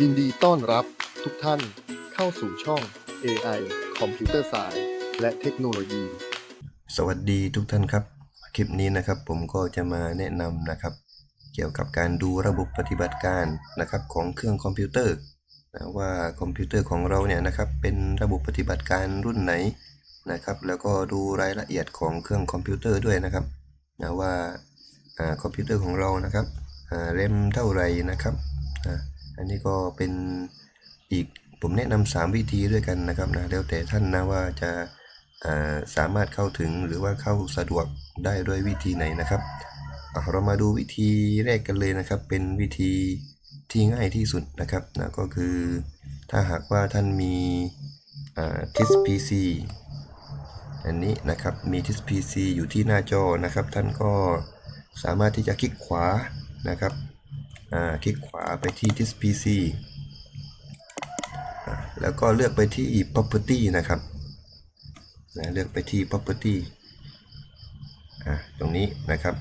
ยินดีต้อนรับทุกท่านเข้าสู่ช่อง AI คอมพิวเตอร์ i ายและเทคโนโลยี สวัสดีทุกท่านครับ คลิปนี้นะครับผมก็จะมาแนะนำนะครับ เกี่ยวกับการดูระบบปฏิบัติการนะครับของเครื่องคอมพิวเตอร์นะว่าคอมพิวเตอร์ของเราเนี่ยนะครับเป็นระบบปฏิบัติการรุ่นไหนนะครับ แล้วก็ดูรายละเอียดของเครื่องคอมพิวเตอร์ด้วยนะครับนะว่าคอมพิวเตอร์ของเรานะครับอ่าแรมเท่าไหร่นะครับ อันนี้ก็เป็นอีกผมแนะนำสามวิธีด้วยกันนะครับนะแล้วแต่ท่านนะว่าจะสามารถเข้าถึงหรือว่าเข้าสะดวกได้ด้วยวิธีไหนนะครับเรามาดูวิธีแรกกันเลยนะครับ เป็นวิธีที่ง่ายที่สุดนะครับนะก็คือถ้าหากว่าท่านมีอ่า TIS PC อันนี้นะครับมี TIS PC อยู่ที่หน้าจอนะครับ ท่านก็สามารถที่จะคลิกขวานะครับคลิกข ไปที่ TIS PC แล้วก็เลือกไปที่ property นะครับนะเลือกไปที่ property ตรงนี้นะครับ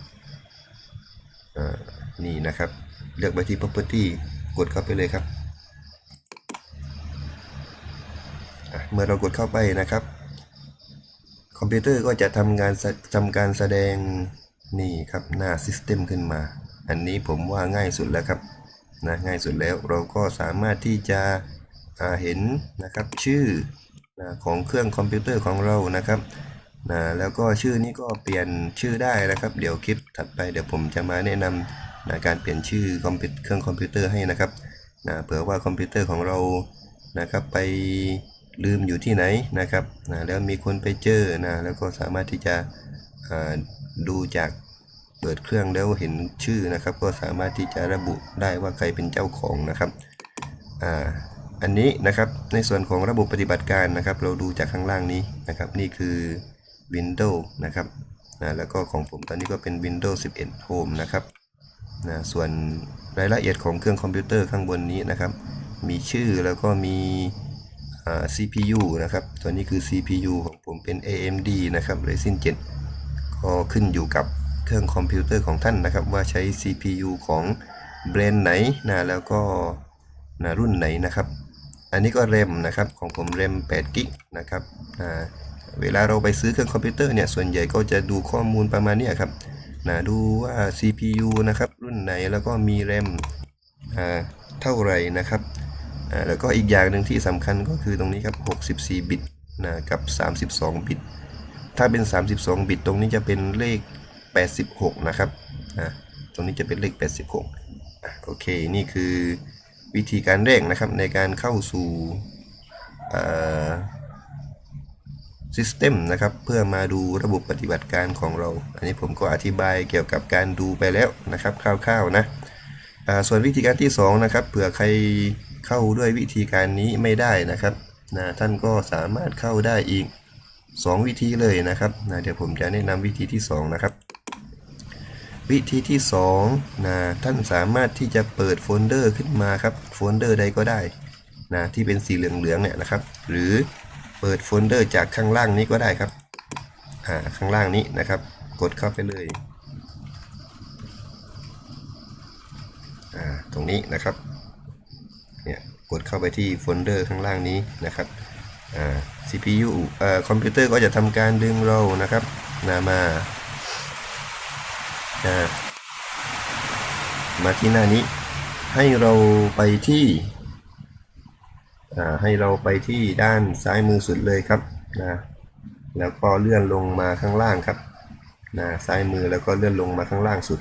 นี่นะครับ เลือกไปที่ property กดเข้าไปเลยครับ เมื่อเรากดเข้าไปนะครับ คอมพิวเตอร์ก็จะทำงานทำการแสดงนี่ครับหน้า System ขึ้นมา อันนี้ผมว่าง่ายสุดแล้วครับ นะง่ายสุดแล้วเราก็สามารถที่จะเห็นนะครับชื่อนะของเครื่องคอมพิวเตอร์ของเรานะครับนะแล้วก็ชื่อนี้ก็เปลี่ยนชื่อได้นะครับ เดี๋ยวคลิปถัดไปเดี๋ยวผมจะมาแนะนำนะการเปลี่ยนชื่อคอมพิวเครื่องคอมพิวเตอร์ให้นะครับนะเผื่อว่าคอมพิวเตอร์ของเรานะครับไปลืมอยู่ที่ไหนนะครับนะแล้วมีคนไปเจอนะแล้วก็สามารถที่จะดูจาก เปิดเครื่องแล้วเห็นชื่อนะครับ ก็สามารถที่จะระบุได้ว่าใครเป็นเจ้าของนะครับอ่าอันนี้นะครับในส่วนของระบบปฏิบัติการนะครับ เราดูจากข้างล่างนี้นะครับ นี่คือ Windows นะครับนะแล้วก็ของผมตอนนี้ก็เป็น Windows 11 Home นะครับนะส่วนรายละเอียดของเครื่องคอมพิวเตอร์ข้างบนนี้นะครับ มีชื่อแล้วก็มีอ่า CPU นะครับ ตัวนี้คือ CPU ของผมเป็น AMD นะครับ Ryzen 7 ก็ขึ้นอยู่กับ เครื่องคอมพิวเตอร์ของท่านนะครับ ว่าใช้ CPU ของแบรนด์ไหนนะแล้วก็นะรุ่นไหนนะครับ อันนี้ก็เรมนะครับของผมเรม8กิกนะครับอ่าเวลาเราไปซื้อเครื่องคอมพิวเตอร์เนี่ยส่วนใหญ่ก็จะดูข้อมูลประมาณนี้ครับนะดูว่า CPU นะครับรุ่นไหนแล้วก็มีแรมเท่าไหร่นะครับแล้วก็อีกอย่างหนึ่งที่สำคัญก็คือตรงนี้ครับ 64 บิตนะกับ 32 บิต ถ้าเป็น 32 บิตตรงนี้จะเป็นเลข 86 นะครับอ่าตรงนี้จะเป็นเลข 86โอเค นี่คือวิธีการแรกนะครับในการเข้าสู่ซิสเต็มนะครับเพื่อมาดูระบบปฏิบัติการของเรา อันนี้ผมก็อธิบายเกี่ยวกับการดูไปแล้วนะครับคร่าวๆนะส่วนวิธีการที่2นะครับเผื่อใครเข้าด้วยวิธีการนี้ไม่ได้นะครับนะท่านก็สามารถเข้าได้อีก 2 วิธีเลยนะครับนะเดี๋ยวผมจะแนะนำวิธีที่ 2 นะครับ วิธีที่2นะท่านสามารถที่จะเปิดโฟลเดอร์ขึ้นมาครับโฟลเดอร์ใดก็ได้นะที่เป็นสีเหลืองๆเนี่ยนะครับ หรือเปิดโฟลเดอร์จากข้างล่างนี้ก็ได้ครับอ่าข้างล่างนี้นะครับ กดเข้าไปเลยอ่าตรงนี้นะครับเนี่ยกดเข้าไปที่โฟลเดอร์ข้างล่างนี้นะครับอ่า CPU เอ่อคอมพิวเตอร์ก็จะทำการดึงเรานะครับนะมา อ่ามาที่หน้านี้ให้เราไปที่ให้เราไปที่ด้านซ้ายมือสุดเลยครับนะแล้วก็เลื่อนลงมาข้างล่างครับนะซ้ายมือแล้วก็เลื่อนลงมาข้างล่างสุด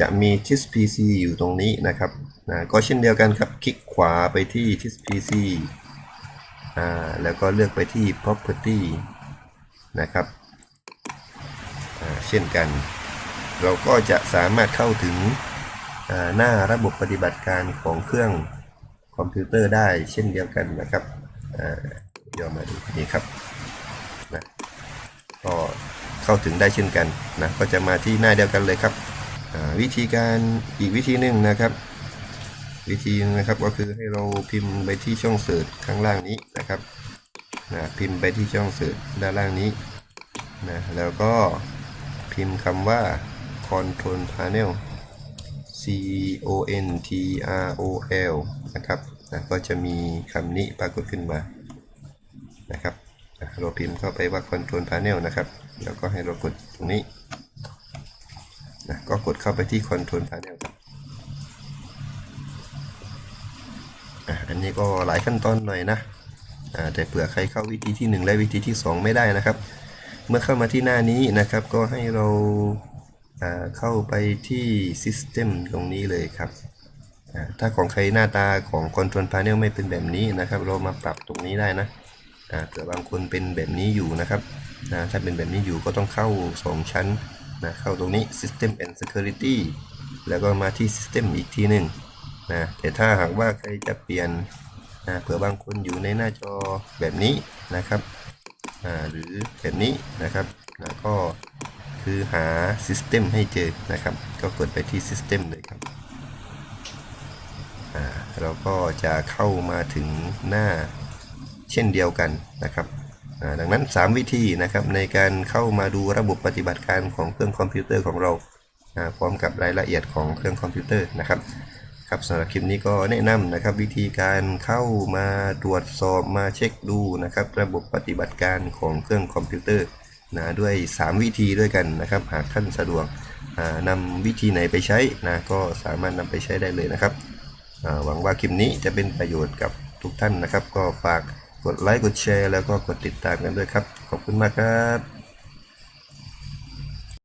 จะมี TIS PC อยู่ตรงนี้นะครับนะก็เช่นเดียวกันครับคลิกขวาไปที่ TIS PC อ่าแล้วก็เลือกไปที่ property นะครับเช่นกัน เราก็จะสามารถเข้าถึงหน้าระบบปฏิบัติการของเครื่องคอมพิวเตอร์ได้เช่นเดียวกันนะครับย่อมาดูนี่ครับนะก็เข้าถึงได้เช่นกันนะก็จะมาที่หน้าเดียวกันเลยครับวิธีการอีกวิธีหนึ่งนะครับ วิธีนะครับก็คือให้เราพิมพ์ไปที่ช่องเสิร์ชข้างล่างนี้นะครับนะพิมพ์ไปที่ช่องเสิร์ชด้านล่างนี้นะแล้วก็พิมพ์คำว่า Control Panel C O N T R O L นะครับนะก็จะมีคำนี้ปรากฏขึ้นมานะครับอะเราพิมพ์เข้าไปว่า Control Panel นะครับ แล้วก็ให้เรากดตรงนี้นะก็กดเข้าไปที่ Control Panel ครับอะอันนี้ก็หลายขั้นตอนหน่อยนะอ่าแต่เผื่อใครเข้าวิธีที่ 1 และวิธีที่ 2 ไม่ได้นะครับ เมื่อเข้ามาที่หน้านี้นะครับ ก็ให้เรา เข้าไปที่ System ตรงนี้เลยครับ ถ้าของใครหน้าตาของ Control Panel ไม่เป็นแบบนี้นะครับ เรามาปรับตรงนี้ได้นะเผื่อบางคนเป็นแบบนี้อยู่นะครับถ้าเป็นแบบนี้อยู่ก็ต้องเข้า 2 ชั้นนะเข้าตรงนี้ System and Security แล้วก็มาที่ System อีกทีหนึ่งนะแต่ถ้าหากว่าใครจะเปลี่ยนนะเผื่อบางคนอยู่ในหน้าจอแบบนี้นะครับหรือแบบนี้นะครับแล้วก็ คือหา System ให้เจอนะครับ ก็กดไปที่ System เลยครับอ่าเราก็จะเข้ามาถึงหน้าเช่นเดียวกันนะครับอ่าดังนั้น 3 วิธีนะครับในการเข้ามาดูระบบปฏิบัติการของเครื่องคอมพิวเตอร์ของเราอ่าพร้อมกับรายละเอียดของเครื่องคอมพิวเตอร์นะครับครับสำหรับคลิปนี้ก็แนะนำนะครับ วิธีการเข้ามาตรวจสอบมาเช็คดูนะครับ ระบบปฏิบัติการของเครื่องคอมพิวเตอร์ นะด้วย 3 วิธีด้วยกันนะครับ หากท่านสะดวกนำวิธีไหนไปใช้นะก็สามารถนำไปใช้ได้เลยนะครับ หวังว่าคลิปนี้จะเป็นประโยชน์กับทุกท่านนะครับ ก็ฝากกดไลค์กดแชร์แล้วก็กดติดตามกันด้วยครับ ขอบคุณมากครับ